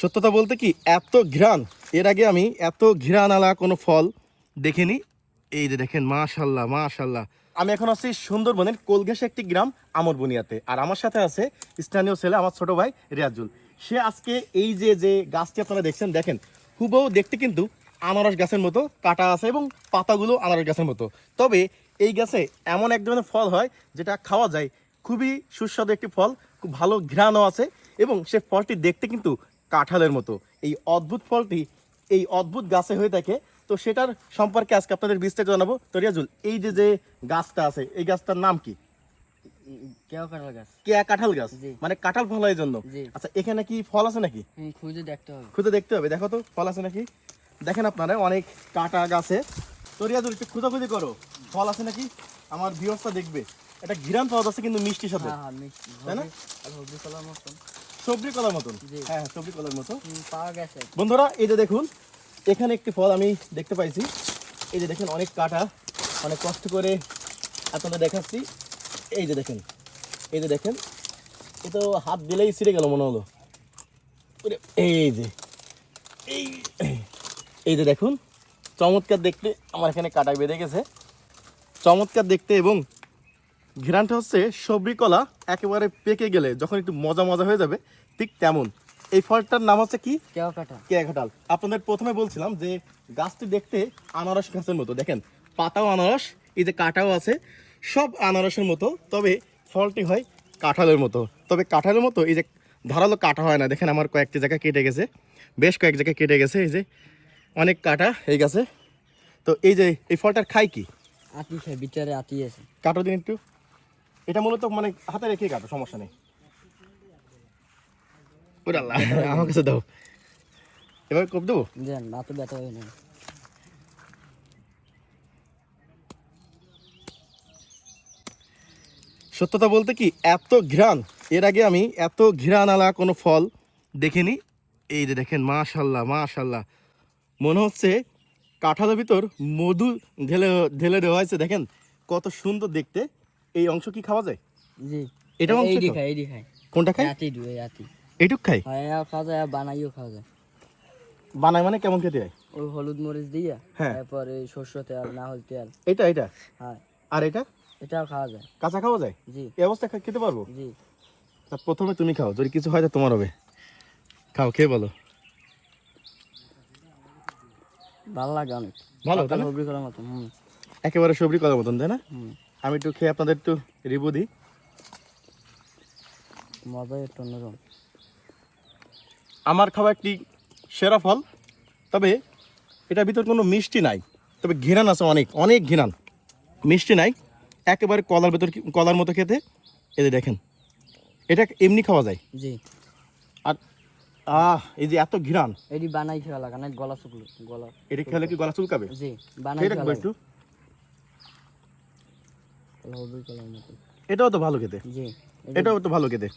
সত্যতা বলতে কি, এত ঘ্রাণ। এর আগে আমি এত ঘ্রাণ আলা কোনো ফল দেখিনি। এই যে দেখেন, মাশাল্লাহ মাশাল্লাহ। আমি এখন আছি সুন্দরবনের কোলঘেসে একটি গ্রাম আমর বুনিয়াতে আর আমার সাথে আছে স্থানীয় ছেলে, আমার ছোট ভাই রিয়াজুল। সে আজকে এই যে যে গাছটি আপনারা দেখছেন, দেখেন, হুবহু দেখতে কিন্তু আনারস গাছের মতো, কাটা আছে এবং পাতাগুলো আনারস গাছের মতো। তবে এই গাছে এমন এক ধরনের ফল হয়, যেটা খাওয়া যায়। খুবই সুস্বাদু একটি ফল, খুব ভালো ঘ্রাণও আছে এবং সে ফলটি দেখতে কিন্তু কাঁঠালের মতো। এই অদ্ভুত ফলটি এই অদ্ভুত গাছে হয়ে থাকে। তো সেটার সম্পর্কে আজকে আপনাদের বিস্তারিত জানাব। তো রিয়াজুল এই যে যে গাছটা আছে এই গাছটার নাম কি? কেয়া কাঁঠাল গাছ। মানে কাঁঠাল ফল হয় জন্য। আচ্ছা এখানে কি ফল আছে নাকি? খুঁজে দেখতে হবে। খুঁজে দেখতে হবে। দেখো তো ফল আছে নাকি? দেখেন আপনারা অনেক কাটা গাছে। তো রিয়াজুল একটু খোঁজাখুঁজি করো। ফল আছে নাকি? আমার ভিউসটা দেখবে। এটা ঘিরান পাওয়া যাচ্ছে কিন্তু মিষ্টির সাথে। হ্যাঁ হ্যাঁ মিষ্টি। তাই না? সবজি কলার মতন। হ্যাঁ হ্যাঁ সবজি কলার মতো। পাওয়া গেছে। বন্ধুরা এই যে দেখুন এখানে একটি ফল আমি দেখতে পাইছি। এই যে দেখেন অনেক কাটা অনেক কষ্ট করে আপনাদের দেখাচ্ছি। এই যে দেখেন এই যে দেখেন এ তো হাত দিলেই ছিঁড়ে গেল মনে হলো। এই যে এই এই যে দেখুন চমৎকার দেখতে আমার এখানে কাটা বেঁধে গেছে। চমৎকার দেখতে এবং ঘিরানটা হচ্ছে সবরি কলা একেবারে পেকে গেলে যখন একটু মজা মজা হয়ে যাবে ঠিক তেমন। এই ফলটার নাম হচ্ছে কি? কেউ কাটা কেয়া কাঁঠাল। আপনাদের প্রথমে বলছিলাম যে গাছটি দেখতে আনারস গাছের মতো। দেখেন পাতাও আনারস এই যে কাঁটাও আছে সব আনারসের মতো তবে ফলটি হয় কাঁঠালের মতো। তবে কাঁঠালের মতো এই যে ধারালো কাটা হয় না। দেখেন আমার কয়েকটি জায়গায় কেটে গেছে বেশ কয়েক জায়গায় কেটে গেছে এই যে অনেক কাটা এই গাছে। তো এই যে এই ফলটার খাই কি? আটি খায় ভিতরে আটি আছে। কাটো দিন একটু। এটা মূলত মানে হাতে রেখে কাটো সমস্যা নেই। আমার কাছে দাও। এবার কোপ দেবো? দেন রাতে ব্যথা হয় না। সত্যতা বলতে কি এত ঘ্রাণ এর আগে আমি এত ঘ্রাণ আলা কোনো ফল দেখিনি। এই যে দেখেন মাশাল্লাহ মাশাল্লাহ। মনে হচ্ছে কাঁঠালের ভিতর মধু ঢেলে ঢেলে দেওয়া হয়েছে দেখেন কত সুন্দর দেখতে। এই অংশ কি খাওয়া যায়? জি। এটা অংশ এইডি? খায় এইডি খায় কোনটা খাই আটি দুই আটি এইটুক খাই হয় আর খাওয়া যায় বানাইও খাওয়া যায়। বানায় মানে কেমন খেতে হয়? ওই হলুদ মরিচ দিয়া হ্যাঁ। তারপরে সর্ষ তেল না হল তেল। এটা এটা? হ্যাঁ। আর এটা? এটাও খাওয়া যায়। কাঁচা খাওয়া যায়? জি। এই অবস্থা খেতে পারব? জি। তা প্রথমে তুমি খাও যদি কিছু হয় তা তোমার হবে। খাও খেয়ে বলো। ভালো লাগে অনেক। ভালো তাই না? সবজি করার মতন হুম। একেবারে সবরি করার মতন তাই না? হুম। আমি একটু খেয়ে আপনাদের একটু রিভিউ দিই। মজাই একটু অন্যরকম আমার খাওয়া একটি সেরা ফল তবে এটার ভিতর কোনো মিষ্টি নাই। তবে ঘিরান আছে অনেক অনেক ঘিরান মিষ্টি নাই একেবারে কলার ভেতর কলার মতো খেতে। এই যে দেখেন এটা এমনি খাওয়া যায়। জি। আর আহ এই যে এত ঘিরান এটি বানাই খাওয়া লাগে না গলা শুকলো গলা এটা খেলে কি গলা চুলকাবে? জি বানাই একটু। হলুদ কলার মতো। এটাও তো ভালো খেতে। জি। এটাও তো ভালো খেতে।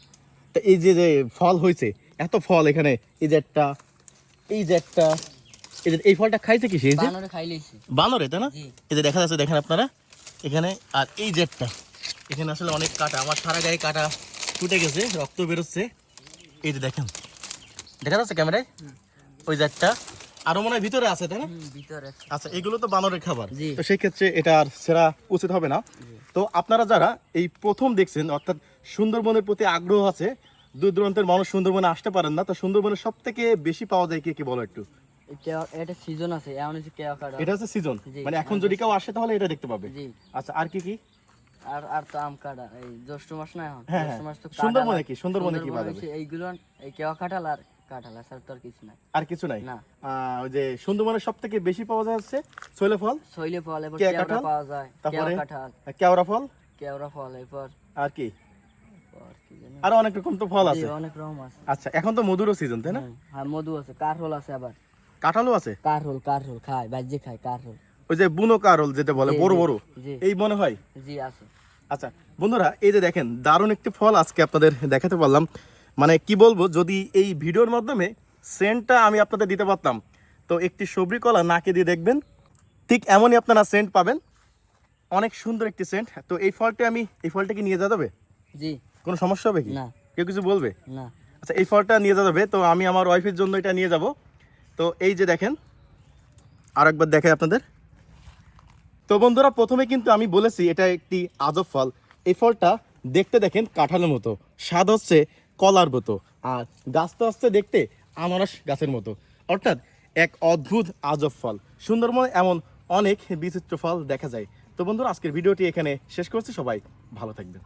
তা এই যে যে ফল হয়েছে এত ফল এখানে এই যে একটা এই যে একটা এই যে এই ফলটা খাইছে কি সেই যে? বানরে খাইলেছি বানরে তাই না? এই যে দেখা যাচ্ছে দেখেন আপনারা এখানে আর এই যে একটা এখানে আসলে অনেক কাটা আমার সারা গায়ে কাটা ফুটে গেছে রক্ত বেরোচ্ছে। এই যে দেখেন দেখা যাচ্ছে ক্যামেরায়? ওই যে একটা আরও মনে হয় ভিতরে আছে তাই না? ভিতরে আচ্ছা এগুলো তো বানরের খাবার। তো সেই ক্ষেত্রে এটা আর সেরা উচিত হবে না। তো আপনারা যারা এই প্রথম দেখছেন অর্থাৎ সুন্দরবনের প্রতি আগ্রহ আছে দূর দূরান্তের মানুষ সুন্দরবনে আসতে পারেন না তো সুন্দরবনের সব থেকে বেশি পাওয়া যায় কি কি বলো একটু? এটা সিজন আছে এমন হচ্ছে কেয়া এটা হচ্ছে সিজন মানে এখন যদি কেউ আসে তাহলে এটা দেখতে পাবে। আচ্ছা আর কি কি? আর আর তো আম কাটা এই জ্যৈষ্ঠ মাস না এখন? হ্যাঁ, জ্যৈষ্ঠ হ্যাঁ। মাস তো সুন্দরবনে কি? সুন্দরবনে কি সুন্দরবনে এইগুলো এই কেয়া কাঁঠাল আর কাঁঠাল আর তো আর কিছু নাই। আর কিছু নাই? না। ওই যে সুন্দরবনের সব থেকে বেশি পাওয়া শৈল ফল? শৈলে ফল কেওড়া পাওয়া যায় তারপরে? কাঁঠাল। কেওড়া ফল? কেওড়া ফল এরপর আর কি? আর অনেক রকম তো ফল আছে। অনেক রকম আছে। আচ্ছা এখন তো মধুরও সিজন তাই না? হ্যাঁ মধু আছে কাঠরোল আছে আবার। কাঁঠালও আছে? কাঠরোল কাঠরোল খায় বাজ্যে খায় কাঠরোল ওই যে বুনো কারল যেটা বলে বড় বড় এই মনে হয়? জি আছে। আচ্ছা বন্ধুরা এই যে দেখেন দারুণ একটি ফল আজকে আপনাদের দেখাতে পারলাম। মানে কি বলব যদি এই ভিডিওর মাধ্যমে সেন্টটা আমি আপনাদের দিতে পারতাম তো একটি সবরি কলা নাকে দিয়ে দেখবেন ঠিক এমনই আপনারা সেন্ট পাবেন। অনেক সুন্দর একটি সেন্ট। তো এই ফলটি আমি এই ফলটা কি নিয়ে যাওয়া যাবে? জি। কোনো সমস্যা হবে কি? না। কেউ কিছু বলবে? না। আচ্ছা এই ফলটা নিয়ে যাওয়া যাবে তো আমি আমার ওয়াইফের জন্য এটা নিয়ে যাব। তো এই যে দেখেন আর একবার দেখাই আপনাদের। তো বন্ধুরা প্রথমে কিন্তু আমি বলেছি এটা একটি আজব ফল। এই ফলটা দেখতে দেখেন কাঁঠালের মতো। স্বাদ হচ্ছে কলার মতো। আর গাছটা আসতে দেখতে আনারস গাছের মতো। অর্থাৎ এক অদ্ভুত আজব ফল। সুন্দরবনে এমন অনেক বিচিত্র ফল দেখা যায়। তো বন্ধুরা, আজকের ভিডিওটি এখানে শেষ করছি। সবাই ভালো থাকবেন।